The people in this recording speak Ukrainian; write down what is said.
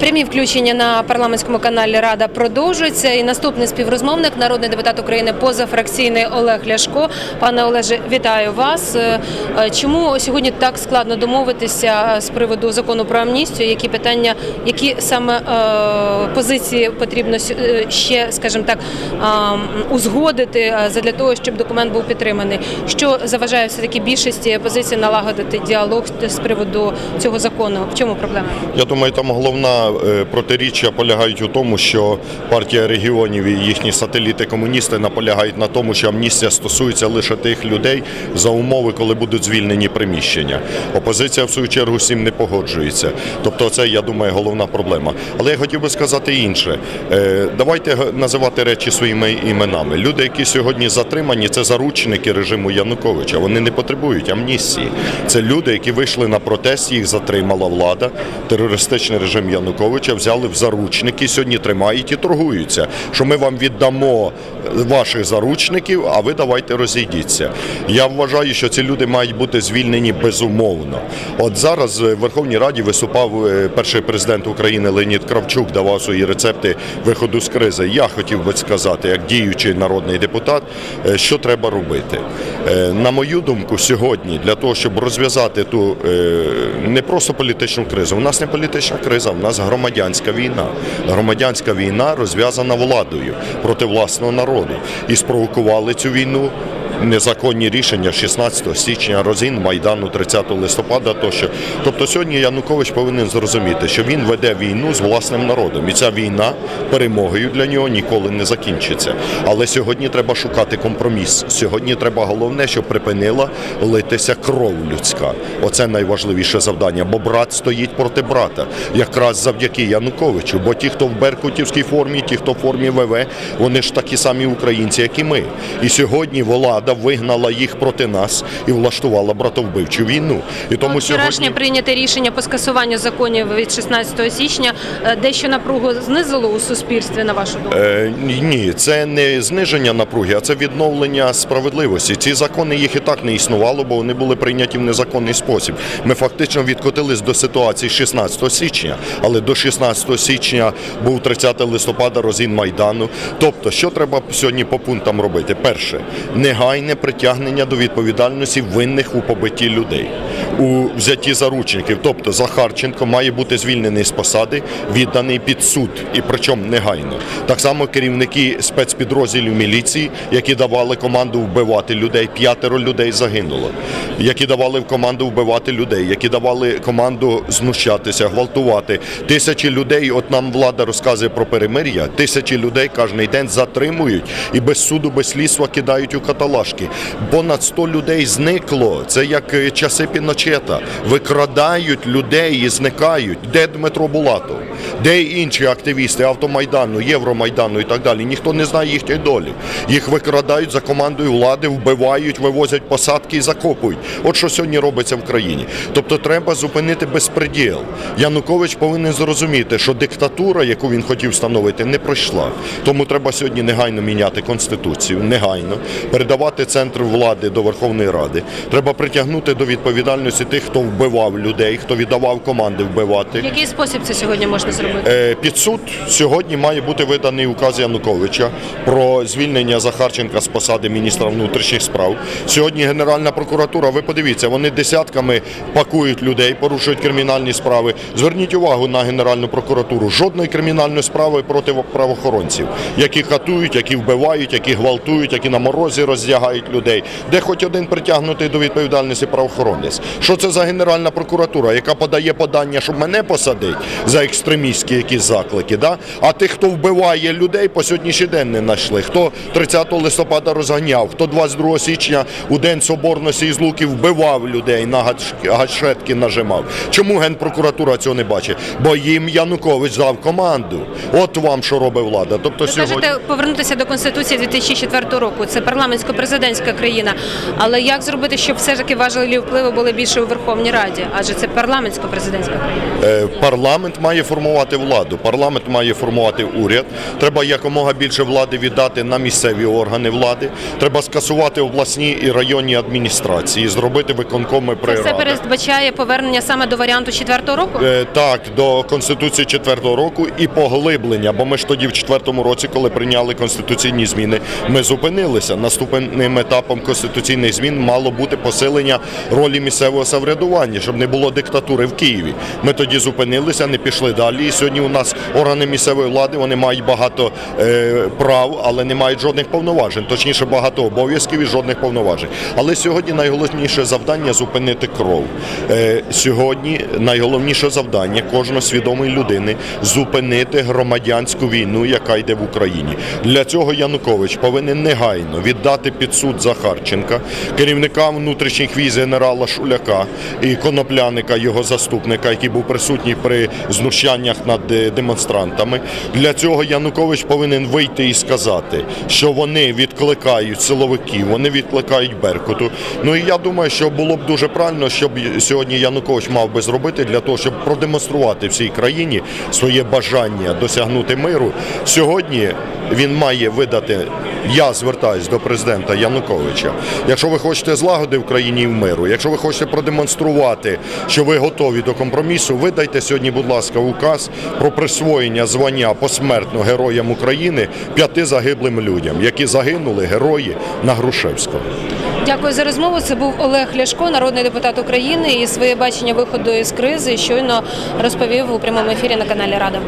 Прямі включення на парламентському каналі Рада продовжуються. І наступний співрозмовник, народний депутат України позафракційний Олег Ляшко. Пане Олеже, вітаю вас. Е, е, Чому сьогодні так складно домовитися з приводу закону про амністію? Які питання, які саме е, позиції потрібно е, ще, скажімо так, узгодити е, задля того, щоб документ був підтриманий? Що заважає все таки більшості позицій налагодити діалог з приводу цього закону? В чому проблема? Я думаю, там головна е, протиріччя полягають у тому, що партія регіонів і їхні сателіти-комуністи наполягають на тому, що амністія стосується лише тих людей за умови, коли будуть звільнені приміщення. Опозиція, в свою чергу, з не погоджується. Тобто, це, я думаю, головна проблема. Але я хотів би сказати інше. Е, Давайте називати речі своїми іменами. Люди, які сьогодні затримані, це заручники режиму Януковича. Вони не потребують амністії. Це люди, які вийшли на протест, їх затримала влада, терористичний режим Януковича, взяли в заручники, сьогодні тримають і торгуються. Що ми вам віддамо ваших заручників, а ви давайте розійдіться. Я вважаю, що ці люди мають бути звільнені безумовно. От зараз в Верховній Раді виступав е, перший президент України Леонід Кравчук, давав свої рецепти виходу з кризи. Я хотів би сказати, як діючий народний депутат, е, що треба робити. Е, На мою думку, сьогодні для того, щоб розв'язати ту е, не просто політичну кризу, у нас не політична криза, у нас громадянська війна. Громадянська війна розв'язана владою проти власного народу. І спровокували цю війну незаконні рішення 16 січня, розін Майдану 30 листопада тощо. Тобто сьогодні Янукович повинен зрозуміти, що він веде війну з власним народом. І ця війна перемогою для нього ніколи не закінчиться. Але сьогодні треба шукати компроміс. Сьогодні треба головне, щоб припинила литися кров людська. Оце найважливіше завдання. Бо брат стоїть проти брата, якраз завдяки Януковичу. Бо ті, хто в беркутівській формі, ті, хто в формі ВВ, вони ж такі самі українці, як і ми. І сьогодні влада вигнала їх проти нас і влаштувала братовбивчу війну. І тому Вчорашнє сьогодні прийняте рішення по скасуванню законів від 16 січня е, дещо напругу знизило у суспільстві, на вашу думку? Е, ні, це не зниження напруги, а це відновлення справедливості. Ці закони їх і так не існувало, бо вони були прийняті в незаконний спосіб. Ми фактично відкотились до ситуації 16 січня, але до 16 січня був 30 листопада розін Майдану. Тобто, що треба сьогодні по пунктам робити? Перше, негайне притягнення до відповідальності винних у побитті людей, у взятті заручників. Тобто Захарченко має бути звільнений з посади, відданий під суд, і причому негайно. Так само керівники спецпідрозділів міліції, які давали команду вбивати людей, п'ятеро людей загинуло, які давали команду вбивати людей, які давали команду знущатися, гвалтувати. Тисячі людей, от нам влада розказує про перемир'я, тисячі людей кожен день затримують і без суду, без слідства кидають у каталажки. Понад 100 людей зникло. Це як е, часи Піночета. Викрадають людей і зникають. Де Дмитро Булатов? Де інші активісти Автомайдану, Євромайдану і так далі? Ніхто не знає їхньої долі. Їх викрадають за командою влади, вбивають, вивозять посадки і закопують. От що сьогодні робиться в країні. Тобто треба зупинити безпреділ. Янукович повинен зрозуміти, що диктатура, яку він хотів встановити, не пройшла. Тому треба сьогодні негайно міняти конституцію, негайно передавати центр влади до Верховної Ради. Треба притягнути до відповідальності тих, хто вбивав людей, хто віддавав команди вбивати. В який спосіб це сьогодні можна зробити? Е, Під суд сьогодні має бути виданий указ Януковича про звільнення Захарченка з посади міністра внутрішніх справ. Сьогодні Генеральна прокуратура, ви подивіться, вони десятками пакують людей, порушують кримінальні справи. Зверніть увагу на Генеральну прокуратуру. Жодної кримінальної справи проти правоохоронців, які катують, які вбивають, які гвалтують, які на морозі роздягають людей. Де хоч один притягнутий до відповідальності правоохоронець. Що це за Генеральна прокуратура, яка подає подання, щоб мене посадить за екстремістські якісь заклики, да? а тих, хто вбиває людей, по сьогоднішній день не знайшли. Хто 30 листопада розганяв, хто 22 січня у День Соборності із луків вбивав людей, на гаш- гашетки нажимав. Чому Генпрокуратура цього не бачить? Бо їм Янукович дав команду. От вам що робить влада. Тобто Ви сьогодні... кажете повернутися до конституції 2004 року. Це парламентсько-президентська країна. Але як зробити, щоб все ж таки важелі впливу були сили більше у Верховній Раді, адже це парламентсько-президентська країна. Е, Парламент має формувати владу, парламент має формувати уряд. Треба якомога більше влади віддати на місцеві органи влади. Треба скасувати обласні і районні адміністрації, зробити виконкоми при Це все передбачає повернення саме до варіанту четвертого року. Е, Так, до Конституції четвертого року і поглиблення, бо ми ж тоді в четвертому році, коли прийняли конституційні зміни, ми зупинилися. Наступним етапом конституційних змін мало бути посилення ролі місцевого самоврядування, щоб не було диктатури в Києві. Ми тоді зупинилися, не пішли далі. І сьогодні у нас органи місцевої влади вони мають багато е, прав, але не мають жодних повноважень. Точніше, багато обов'язків і жодних повноважень. Але сьогодні найголовніше завдання зупинити кров. Е, сьогодні найголовніше завдання кожної свідомої людини зупинити громадянську війну, яка йде в Україні. Для цього Янукович повинен негайно віддати під суд Захарченка, керівника внутрішніх військ генерала Шуляка і конопляника, його заступника, який був присутній при знущаннях над е, демонстрантами. Для цього Янукович повинен вийти і сказати, що вони відкликають силовиків, вони відкликають Беркуту. Ну і я думаю, що було б дуже правильно, щоб сьогодні Янукович мав би зробити для того, щоб продемонструвати всій країні своє бажання досягнути миру. Сьогодні він має видати. Я звертаюсь до президента Януковича. Якщо ви хочете злагоди в країні і в миру, якщо ви хочете продемонструвати, що ви готові до компромісу, видайте сьогодні, будь ласка, указ про присвоєння звання посмертно героям України п'яти загиблим людям, які загинули герої на Грушевського. Дякую за розмову. Це був Олег Ляшко, народний депутат України, і своє бачення виходу із кризи щойно розповів у прямому ефірі на каналі Рада.